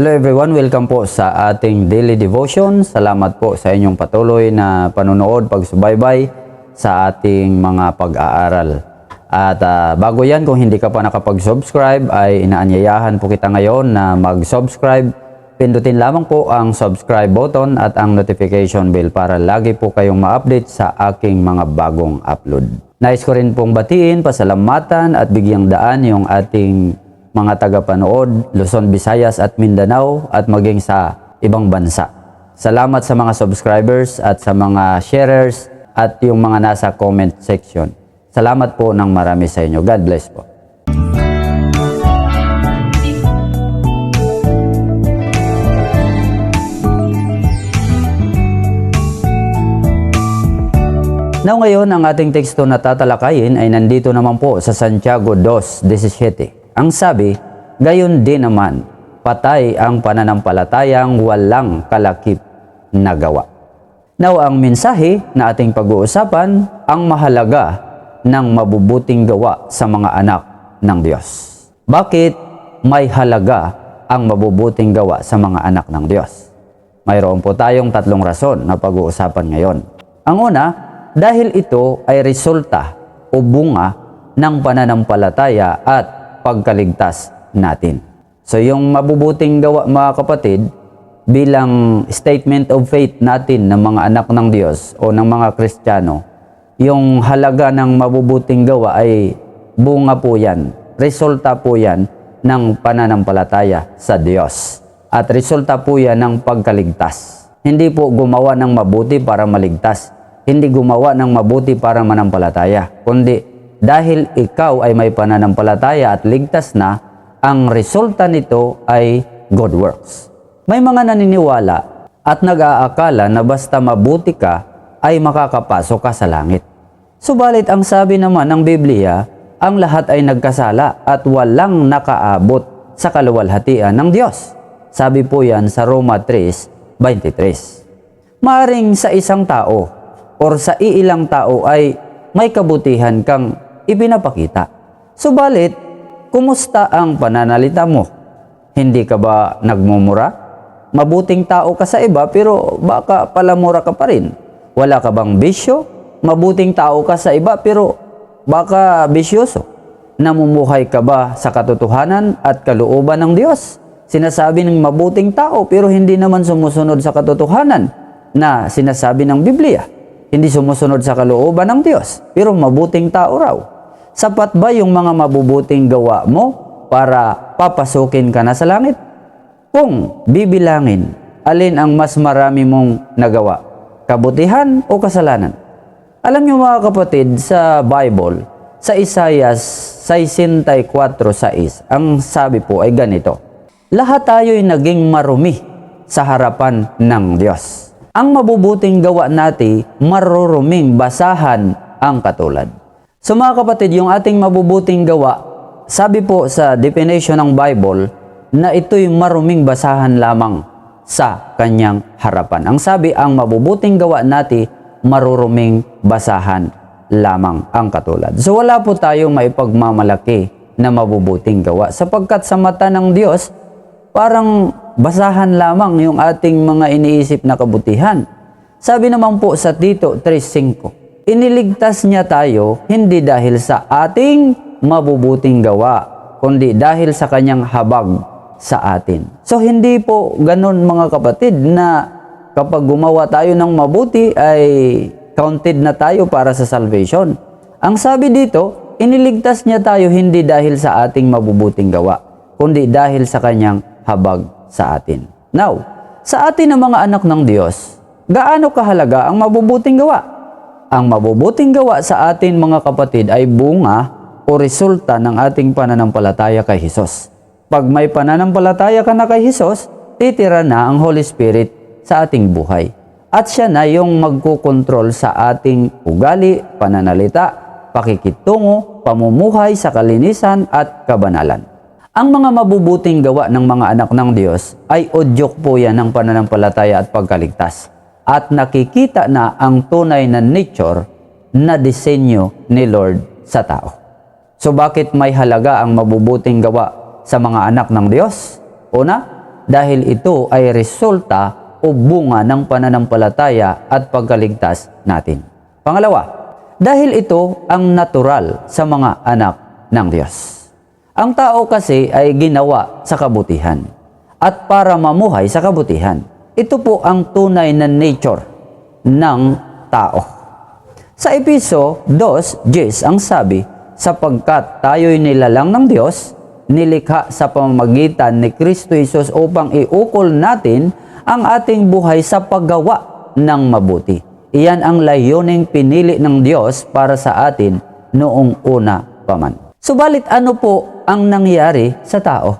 Hello everyone, welcome po sa ating daily devotion. Salamat po sa inyong patuloy na panonood, pagsubaybay sa ating mga pag-aaral. At ah, bago yan, kung hindi ka pa nakapag-subscribe, ay inaanyayahan po kita ngayon na mag-subscribe. Pindutin lamang po ang subscribe button at ang notification bell para lagi po kayong ma-update sa aking mga bagong upload. Nais ko rin pong batiin, pasalamatan at bigyang daan yung ating mga tagapanood, Luzon, Visayas at Mindanao at maging sa ibang bansa. Salamat sa mga subscribers at sa mga sharers at yung mga nasa comment section. Salamat po ng marami sa inyo. God bless po. Now ngayon, ang ating teksto na tatalakayin ay nandito naman po sa Santiago 2.17. Ang sabi, Gayon din naman, patay ang pananampalatayang walang kalakip na gawa. Now, ang mensahe na ating pag-uusapan, ang mahalaga ng mabubuting gawa sa mga anak ng Diyos. Bakit may halaga ang mabubuting gawa sa mga anak ng Diyos? Mayroon po tayong tatlong rason na pag-uusapan ngayon. Ang una, dahil ito ay resulta o bunga ng pananampalataya at pagkaligtas natin. So yung mabubuting gawa mga kapatid, bilang statement of faith natin ng mga anak ng Diyos o ng mga Kristiyano, yung halaga ng mabubuting gawa ay bunga po yan, resulta po yan ng pananampalataya sa Diyos. At resulta po yan ng pagkaligtas. Hindi po gumawa ng mabuti para maligtas. Hindi gumawa ng mabuti para manampalataya. Kundi dahil ikaw ay may pananampalataya at ligtas na, ang resulta nito ay good works. May mga naniniwala at nag-aakala na basta mabuti ka ay makakapasok ka sa langit. Subalit ang sabi naman ng Biblia, ang lahat ay nagkasala at walang nakaabot sa kaluwalhatian ng Diyos. Sabi po yan sa Roma 3.23. Maring sa isang tao or sa iilang tao ay may kabutihan kang ipinapakita. Subalit, kumusta ang pananalita mo? Hindi ka ba nagmumura? Mabuting tao ka sa iba pero baka palamura ka pa rin. Wala ka bang bisyo? Mabuting tao ka sa iba pero baka bisyoso. Namumuhay ka ba sa katotohanan at kalooban ng Diyos? Sinasabi ng mabuting tao pero hindi naman sumusunod sa katotohanan na sinasabi ng Biblia. Hindi sumusunod sa kalooban ng Diyos pero mabuting tao raw. Sapat ba yung mga mabubuting gawa mo para papasukin ka na sa langit? Kung bibilangin, alin ang mas marami mong nagawa? Kabutihan o kasalanan? Alam niyo mga kapatid, sa Bible, sa Isaias 64.6, ang sabi po ay ganito, Lahat tayo'y naging marumi sa harapan ng Diyos. Ang mabubuting gawa natin, maruruming basahan ang katulad. So mga kapatid, yung ating mabubuting gawa, sabi po sa definition ng Bible, na ito'y maruming basahan lamang sa kanyang harapan. Ang sabi, ang mabubuting gawa natin, maruruming basahan lamang ang katulad. So wala po tayong maipagmamalaki na mabubuting gawa sapagkat sa mata ng Diyos, parang basahan lamang yung ating mga iniisip na kabutihan. Sabi naman po sa Tito 3.5, iniligtas niya tayo hindi dahil sa ating mabubuting gawa, kundi dahil sa kanyang habag sa atin. So hindi po ganun mga kapatid na kapag gumawa tayo ng mabuti ay counted na tayo para sa salvation. Ang sabi dito, iniligtas niya tayo hindi dahil sa ating mabubuting gawa, kundi dahil sa kanyang habag sa atin. Now, sa atin ng mga anak ng Diyos, gaano kahalaga ang mabubuting gawa? Ang mabubuting gawa sa atin mga kapatid ay bunga o resulta ng ating pananampalataya kay Hesus. Pag may pananampalataya ka na kay Hesus, titira na ang Holy Spirit sa ating buhay. At siya na yung magkukontrol sa ating ugali, pananalita, pakikitungo, pamumuhay sa kalinisan at kabanalan. Ang mga mabubuting gawa ng mga anak ng Diyos ay udyok po yan ng pananampalataya at pagkaligtas. At nakikita na ang tunay na nature na disenyo ni Lord sa tao. So bakit may halaga ang mabubuting gawa sa mga anak ng Diyos? Una, dahil ito ay resulta o bunga ng pananampalataya at pagkaligtas natin. Pangalawa, dahil ito ang natural sa mga anak ng Diyos. Ang tao kasi ay ginawa sa kabutihan at para mamuhay sa kabutihan. Ito po ang tunay na nature ng tao. Sa Episo 2.10 ang sabi, sapagkat tayo'y nilalang ng Diyos, nilikha sa pamamagitan ni Kristo Jesus upang iukol natin ang ating buhay sa paggawa ng mabuti. Iyan ang layuning pinili ng Diyos para sa atin noong una pa man. Subalit ano po ang nangyari sa tao?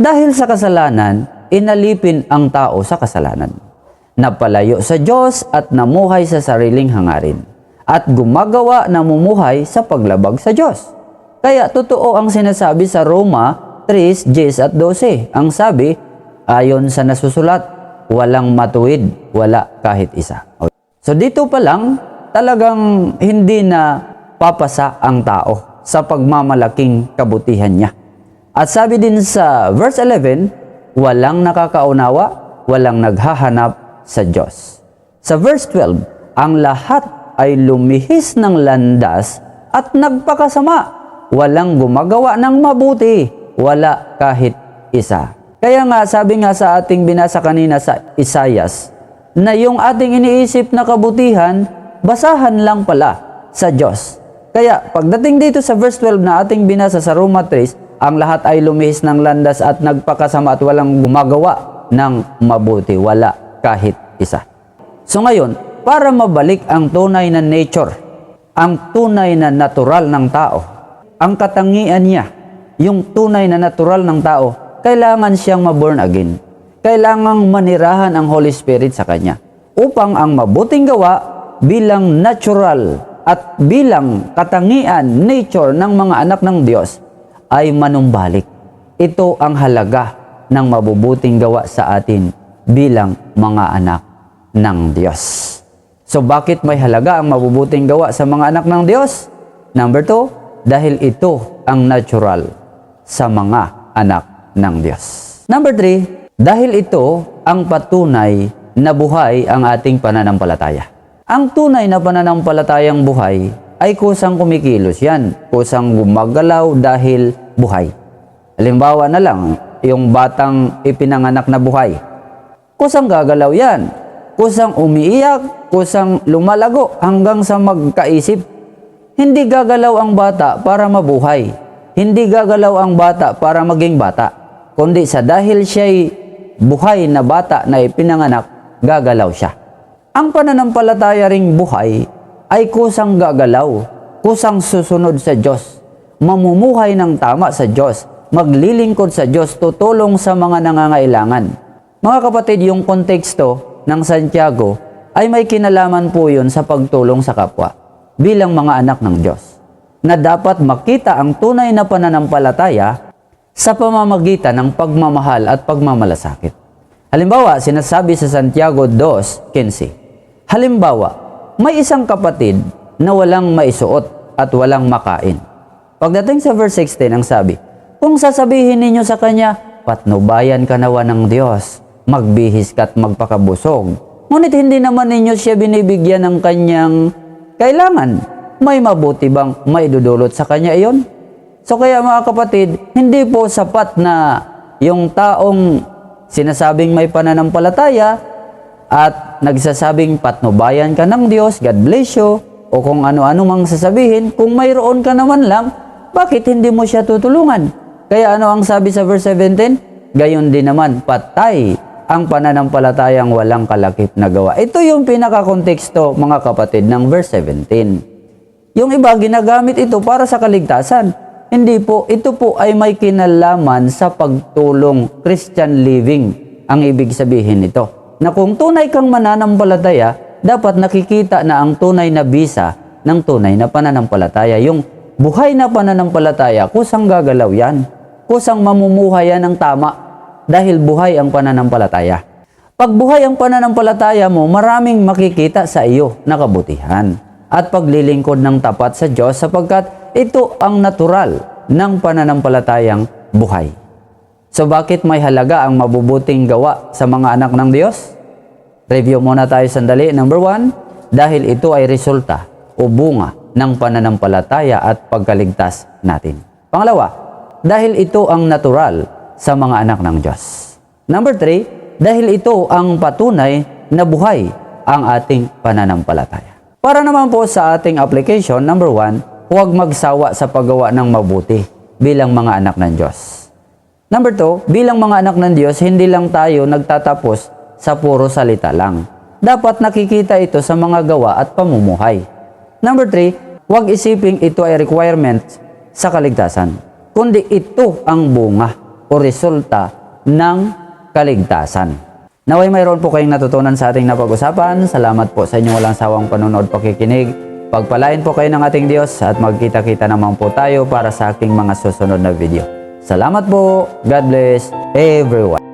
Dahil sa kasalanan, inalipin ang tao sa kasalanan. Napalayo sa Diyos at namuhay sa sariling hangarin. At gumagawa na mumuhay sa paglabag sa Diyos. Kaya totoo ang sinasabi sa Roma 3, 10 at 12. Ang sabi, ayon sa nasusulat, walang matuwid, wala kahit isa. So dito pa lang, talagang hindi na papasa ang tao sa pagmamalaking kabutihan niya. At sabi din sa verse 11, walang nakakaunawa, walang naghahanap sa Diyos. Sa verse 12, ang lahat ay lumihis ng landas at nagpakasama. Walang gumagawa ng mabuti, wala kahit isa. Kaya nga, sabi nga sa ating binasa kanina sa Isayas, na yung ating iniisip na kabutihan, basahan lang pala sa Diyos. Kaya pagdating dito sa verse 12 na ating binasa sa Roma 3, ang lahat ay lumihis ng landas at nagpakasama at walang gumagawa ng mabuti. Wala kahit isa. So ngayon, para mabalik ang tunay na nature, ang tunay na natural ng tao, ang katangian niya, yung tunay na natural ng tao, kailangan siyang maborn again. Kailangang manirahan ang Holy Spirit sa kanya upang ang mabuting gawa bilang natural at bilang katangian, nature ng mga anak ng Diyos ay manumbalik. Ito ang halaga ng mabubuting gawa sa atin bilang mga anak ng Diyos. So bakit may halaga ang mabubuting gawa sa mga anak ng Diyos? Number two, dahil ito ang natural sa mga anak ng Diyos. Number three, dahil ito ang patunay na buhay ang ating pananampalataya. Ang tunay na pananampalatayang buhay ay kusang kumikilos yan, kusang gumagalaw dahil buhay. Halimbawa na lang, yung batang ipinanganak na buhay. Kusang gagalaw yan, kusang umiiyak, kusang lumalago hanggang sa magkaisip. Hindi gagalaw ang bata para mabuhay. Hindi gagalaw ang bata para maging bata. Kundi sa dahil siya'y buhay na bata na ipinanganak, gagalaw siya. Ang pananampalataya ring buhay ay kusang gagalaw, kusang susunod sa Diyos, mamumuhay ng tama sa Diyos, maglilingkod sa Diyos, tutulong sa mga nangangailangan. Mga kapatid, yung konteksto ng Santiago ay may kinalaman po yun sa pagtulong sa kapwa bilang mga anak ng Diyos na dapat makita ang tunay na pananampalataya sa pamamagitan ng pagmamahal at pagmamalasakit. Halimbawa, sinasabi sa Santiago 2.15, Halimbawa, may isang kapatid na walang maisuot at walang makain. Pagdating sa verse 16, ang sabi, Kung sasabihin ninyo sa kanya, patnubayan ka nawa ng Diyos, magbihis ka at magpakabusog. Ngunit hindi naman ninyo siya binibigyan ng kanyang kailangan. May mabuti bang maidudulot sa kanya iyon? So kaya mga kapatid, hindi po sapat na yung taong sinasabing may pananampalataya at nagsasabing patnubayan ka ng Diyos, God bless you, o kung ano-ano mang sasabihin, kung mayroon ka naman lang, bakit hindi mo siya tutulungan? Kaya ano ang sabi sa verse 17? Gayon din naman, patay ang pananampalatayang walang kalakip na gawa. Ito yung pinakakonteksto, mga kapatid, ng verse 17. Yung iba, ginagamit ito para sa kaligtasan. Hindi po, ito po ay may kinalaman sa pagtulong Christian living. Ang ibig sabihin nito. Na kung tunay kang mananampalataya, dapat nakikita na ang tunay na bisa ng tunay na pananampalataya. Yung buhay na pananampalataya, kusang gagalaw yan. Kusang mamumuhay yan ng tama dahil buhay ang pananampalataya. Pag buhay ang pananampalataya mo, maraming makikita sa iyo na kabutihan at paglilingkod ng tapat sa Diyos sapagkat ito ang natural ng pananampalatayang buhay. So bakit may halaga ang mabubuting gawa sa mga anak ng Diyos? Review muna tayo sandali. Number one, dahil ito ay resulta o bunga ng pananampalataya at pagkaligtas natin. Pangalawa, dahil ito ang natural sa mga anak ng Diyos. Number three, dahil ito ang patunay na buhay ang ating pananampalataya. Para naman po sa ating application, number one, huwag magsawa sa paggawa ng mabuti bilang mga anak ng Diyos. Number two, bilang mga anak ng Diyos, hindi lang tayo nagtatapos sa puro salita lang. Dapat nakikita ito sa mga gawa at pamumuhay. Number three, huwag isiping ito ay requirement sa kaligtasan, kundi ito ang bunga o resulta ng kaligtasan. Naway mayroon po kayong natutunan sa ating napag-usapan. Salamat po sa inyong walang sawang panonood pakikinig. Pagpalain po kayo ng ating Diyos at magkita-kita naman po tayo para sa aking mga susunod na video. Salamat po. God bless everyone.